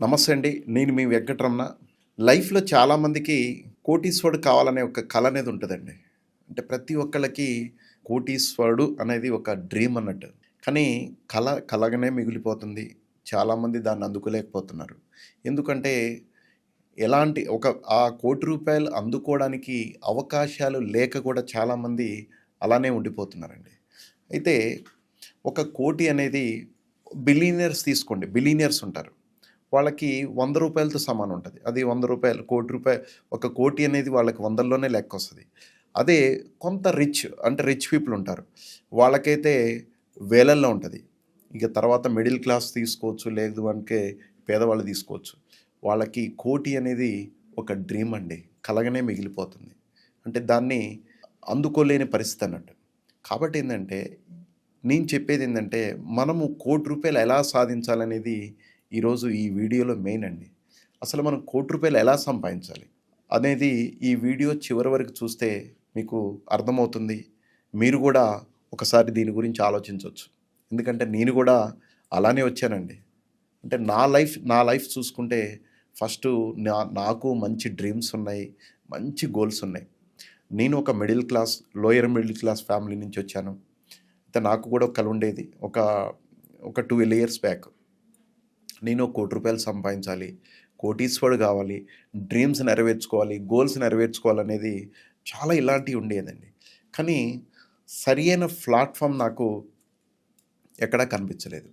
నమస్తే అండి. నేను మీ వెంకటరమణ. లైఫ్లో చాలామందికి కోటీశ్వరుడు కావాలనే ఒక కళ అనేది ఉంటుందండి. అంటే ప్రతి ఒక్కళ్ళకి కోటీశ్వరుడు అనేది ఒక డ్రీమ్ అన్నట్టు. కానీ కళ కళగానే మిగిలిపోతుంది. చాలామంది దాన్ని అందుకోలేకపోతున్నారు. ఎందుకంటే ఎలాంటి ఒక ఆ కోటి రూపాయలు అందుకోవడానికి అవకాశాలు లేక కూడా చాలామంది అలానే ఉండిపోతున్నారండి. అయితే ఒక కోటి అనేది బిలీనియర్స్ తీసుకోండి. బిలీనియర్స్ ఉంటారు. వాళ్ళకి వంద రూపాయలతో సమానం ఉంటుంది. అది వంద రూపాయలు కోటి రూపాయలు ఒక కోటి అనేది వాళ్ళకి వందల్లోనే లెక్క వస్తుంది. అదే కొంత రిచ్ అంటే రిచ్ పీపుల్ ఉంటారు. వాళ్ళకైతే వేలల్లో ఉంటుంది. ఇక తర్వాత మిడిల్ క్లాస్ తీసుకోవచ్చు లేదు అంటే పేదవాళ్ళు తీసుకోవచ్చు. వాళ్ళకి కోటి అనేది ఒక డ్రీమ్ అండి. కలగనే మిగిలిపోతుంది. అంటే దాన్ని అందుకోలేని పరిస్థితి అన్నట్టు. కాబట్టి ఏంటంటే నేను చెప్పేది ఏంటంటే మనము కోటి రూపాయలు ఎలా సాధించాలనేది ఈరోజు ఈ వీడియోలో మెయిన్ అండి. అసలు మనం కోటి రూపాయలు ఎలా సంపాదించాలి? అనేది ఈ వీడియో చివరి వరకు చూస్తే మీకు అర్థమవుతుంది. మీరు కూడా ఒకసారి దీని గురించి ఆలోచించవచ్చు ఎందుకంటే నేను కూడా అలానే వచ్చానండి. అంటే నా లైఫ్ నా లైఫ్ చూసుకుంటే ఫస్ట్ నా నాకు మంచి డ్రీమ్స్ ఉన్నాయి మంచి గోల్స్ ఉన్నాయి. నేను ఒక middle class lower middle class family నుంచి వచ్చాను. అయితే నాకు కూడా ఒక ఉండేది. ఒక ఒక ట్వెల్వ్ ఇయర్స్ బ్యాక్. నేను కోటి రూపాయలు సంపాదించాలి కోటీశ్వరుడు కావాలి డ్రీమ్స్ నెరవేర్చుకోవాలి గోల్స్ నెరవేర్చుకోవాలనేది చాలా ఇలాంటివి ఉండేదండి. కానీ సరి అయిన ప్లాట్ఫామ్ నాకు ఎక్కడా కనిపించలేదు.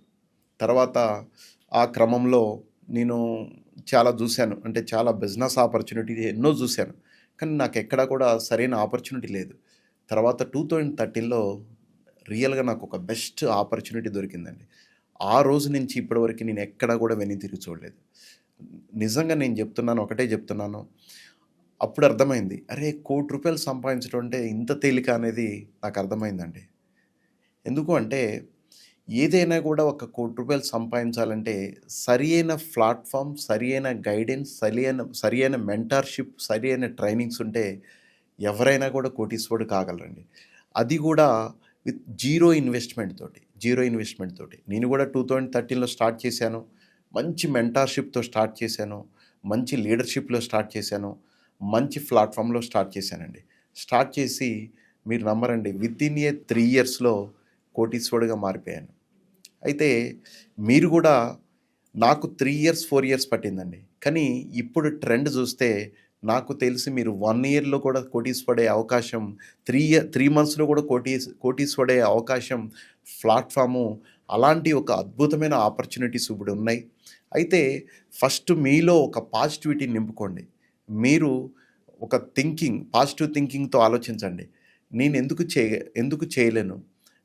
తర్వాత ఆ క్రమంలో నేను చాలా చూశాను. అంటే చాలా బిజినెస్ ఆపర్చునిటీ ఎన్నో చూశాను. కానీ నాకు ఎక్కడా కూడా సరైన ఆపర్చునిటీ లేదు. తర్వాత టూ థౌజండ్ థర్టీన్లో రియల్గా నాకు ఒక బెస్ట్ ఆపర్చునిటీ దొరికిందండి. ఆ రోజు నుంచి ఇప్పటివరకు నేను ఎక్కడా కూడా వెని తిరిగి చూడలేదు. నిజంగా నేను చెప్తున్నాను ఒకటే చెప్తున్నాను. అప్పుడు అర్థమైంది అరే కోటి రూపాయలు సంపాదించడం అంటే ఇంత తేలిక అనేది నాకు అర్థమైందండి. ఎందుకు అంటే ఏదైనా కూడా ఒక కోటి రూపాయలు సంపాదించాలంటే సరి అయిన ప్లాట్ఫామ్ సరి అయిన గైడెన్స్ సరి అయిన సరి అయిన మెంటార్షిప్ సరి అయిన ట్రైనింగ్స్ ఉంటే ఎవరైనా కూడా కోటీశ్వరుడు కాగలరండి. అది కూడా విత్ జీరో ఇన్వెస్ట్మెంట్ తోటి. జీరో ఇన్వెస్ట్మెంట్ తోటి. నేను కూడా టూ థౌజండ్ థర్టీన్లో స్టార్ట్ చేశాను. మంచి మెంటార్షిప్తో స్టార్ట్ చేశాను. మంచి లీడర్షిప్లో స్టార్ట్ చేశాను. మంచి ప్లాట్ఫామ్లో స్టార్ట్ చేశానండి. స్టార్ట్ చేసి మీరు నమ్మరండి విత్ ఇన్ ఏ త్రీ ఇయర్స్లో కోటీశ్వరుడుగా మారిపోయాను. అయితే మీరు కూడా నాకు త్రీ ఇయర్స్ ఫోర్ ఇయర్స్ పట్టిందండి. కానీ ఇప్పుడు ట్రెండ్ చూస్తే నాకు తెలిసి మీరు వన్ ఇయర్లో కూడా కోటీస్ పడే అవకాశం త్రీ ఇయర్ త్రీ మంత్స్లో కూడా కోటీస్ కోటీస్ పడే అవకాశం ప్లాట్ఫాము అలాంటి ఒక అద్భుతమైన ఆపర్చునిటీస్ ఇప్పుడు ఉన్నాయి. అయితే ఫస్ట్ మీలో ఒక పాజిటివిటీ నింపుకోండి. మీరు ఒక థింకింగ్ పాజిటివ్ థింకింగ్తో ఆలోచించండి. నేను ఎందుకు చేయ ఎందుకు చేయలేను?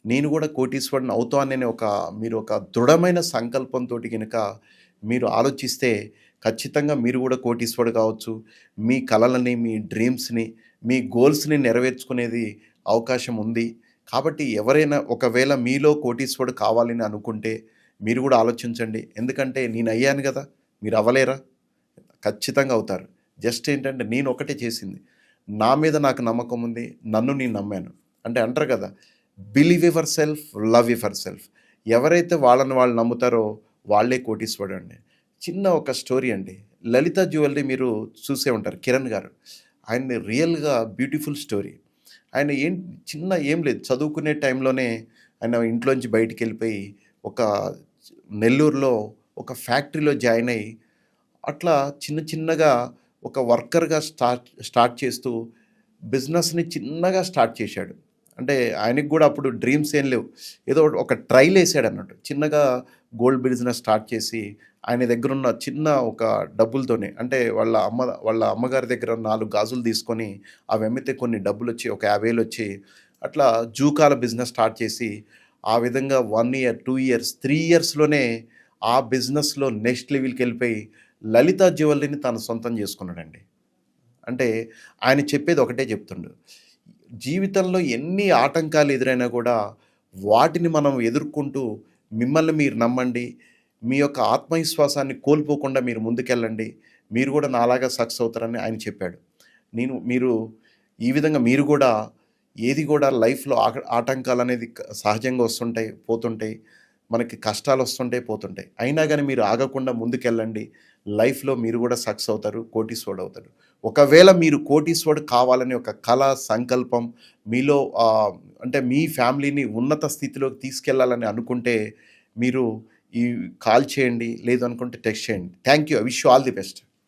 నేను కూడా కోటీశ్వరుని అవుతానని ఒక మీరు ఒక దృఢమైన సంకల్పంతో కనుక మీరు ఆలోచిస్తే ఖచ్చితంగా మీరు కూడా కోటీశ్వరుడు కావచ్చు. మీ కలలని మీ డ్రీమ్స్ని మీ గోల్స్ని నెరవేర్చుకునేది అవకాశం ఉంది. కాబట్టి ఎవరైనా ఒకవేళ మీలో కోటీశ్వరుడు కావాలని అనుకుంటే మీరు కూడా ఆలోచించండి. ఎందుకంటే నేను అయ్యాను కదా మీరు అవ్వలేరా? ఖచ్చితంగా అవుతారు. జస్ట్ ఏంటంటే నేను ఒకటే చేసింది. నా మీద నాకు నమ్మకం ఉంది నన్ను నేను నమ్మాను. అంటే అంటారు కదా believe yourself love yourself ఎవరైతే వాళ్ళని వాళ్ళు నమ్ముతారో వాళ్ళే కోటీశ్వరుడు అండి. చిన్న ఒక స్టోరీ అండి. లలిత జ్యువెలరీ మీరు చూసే ఉంటారు కిరణ్ గారు. ఆయన రియల్గా బ్యూటిఫుల్ స్టోరీ. ఆయన ఏం చిన్న ఏం లేదు. చదువుకునే టైంలోనే ఆయన ఇంట్లోంచి బయటికి వెళ్ళిపోయి ఒక నెల్లూరులో ఒక ఫ్యాక్టరీలో జాయిన్ అయ్యి అట్లా చిన్న చిన్నగా ఒక వర్కర్గా స్టార్ట్ స్టార్ట్ చేస్తూ బిజినెస్ని చిన్నగా స్టార్ట్ చేశాడు. అంటే ఆయనకి కూడా అప్పుడు డ్రీమ్స్ ఏం లేవు. ఏదో ఒక ట్రైల్ వేసాడు అన్నట్టు. చిన్నగా గోల్డ్ బిజినెస్ స్టార్ట్ చేసి ఆయన దగ్గర ఉన్న చిన్న ఒక డబ్బులతోనే అంటే వాళ్ళ అమ్మ వాళ్ళ అమ్మగారి దగ్గర నాలుగు గాజులు తీసుకొని అవి అమ్మితే కొన్ని డబ్బులు వచ్చి ఒక యాభై వేలు వచ్చి అట్లా జూకాల బిజినెస్ స్టార్ట్ చేసి ఆ విధంగా one year two years three ఇయర్స్లోనే ఆ బిజినెస్లో నెక్స్ట్ లెవెల్కి వెళ్ళిపోయి లలిత జ్యువెలరీని తను సొంతం చేసుకున్నాడండి. అంటే ఆయన చెప్పేది ఒకటే చెప్తుండు. జీవితంలో ఎన్ని ఆటంకాలు ఎదురైనా కూడా వాటిని మనం ఎదుర్కొంటూ మిమ్మల్ని మీరు నమ్మండి. మీ యొక్క ఆత్మవిశ్వాసాన్ని కోల్పోకుండా మీరు ముందుకెళ్ళండి. మీరు కూడా నాలాగా సక్సెస్ అవుతారని ఆయన చెప్పాడు. నేను మీరు ఈ విధంగా మీరు కూడా ఏది కూడా లైఫ్లో ఆటంకాలు అనేది సహజంగా వస్తుంటాయి పోతుంటాయి. మనకి కష్టాలు వస్తుంటాయి పోతుంటాయి. అయినా కానీ మీరు ఆగకుండా ముందుకెళ్ళండి. లైఫ్లో మీరు కూడా సక్సెస్ అవుతారు కోటీశ్వరుడు అవుతారు. ఒకవేళ మీరు కోటీశ్వరుడు కావాలని ఒక కళ సంకల్పం మీలో అంటే మీ ఫ్యామిలీని ఉన్నత స్థితిలోకి తీసుకెళ్ళాలని అనుకుంటే మీరు ఈ కాల్ చేయండి లేదు అనుకుంటే టెక్స్ట్ చేయండి. Thank you. I wish all the best.